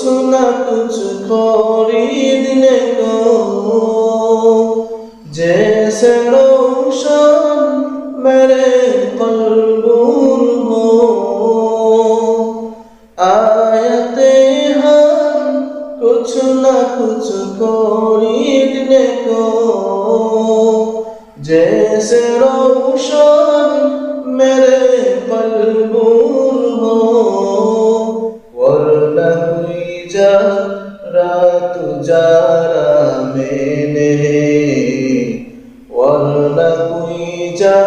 कुछ ना कुछ खरीदने को जैसे रोशन मेरे कलबूर हो आयते हम कुछ ना कुछ खरीदने को जैसे रोशन मेरे कलबूर रात जारा मैंने, वरना हुई जा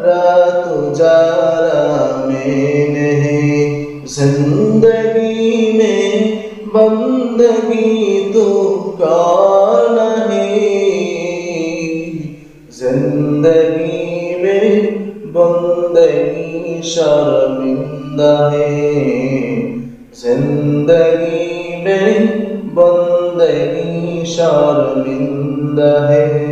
रात जारा मैंने। ज़िंदगी में बंदगी तो का नहीं ज़िंदगी में बंदगी शर्मिंदा है। ज़िंदगी में बंदगी शर्मिंदा है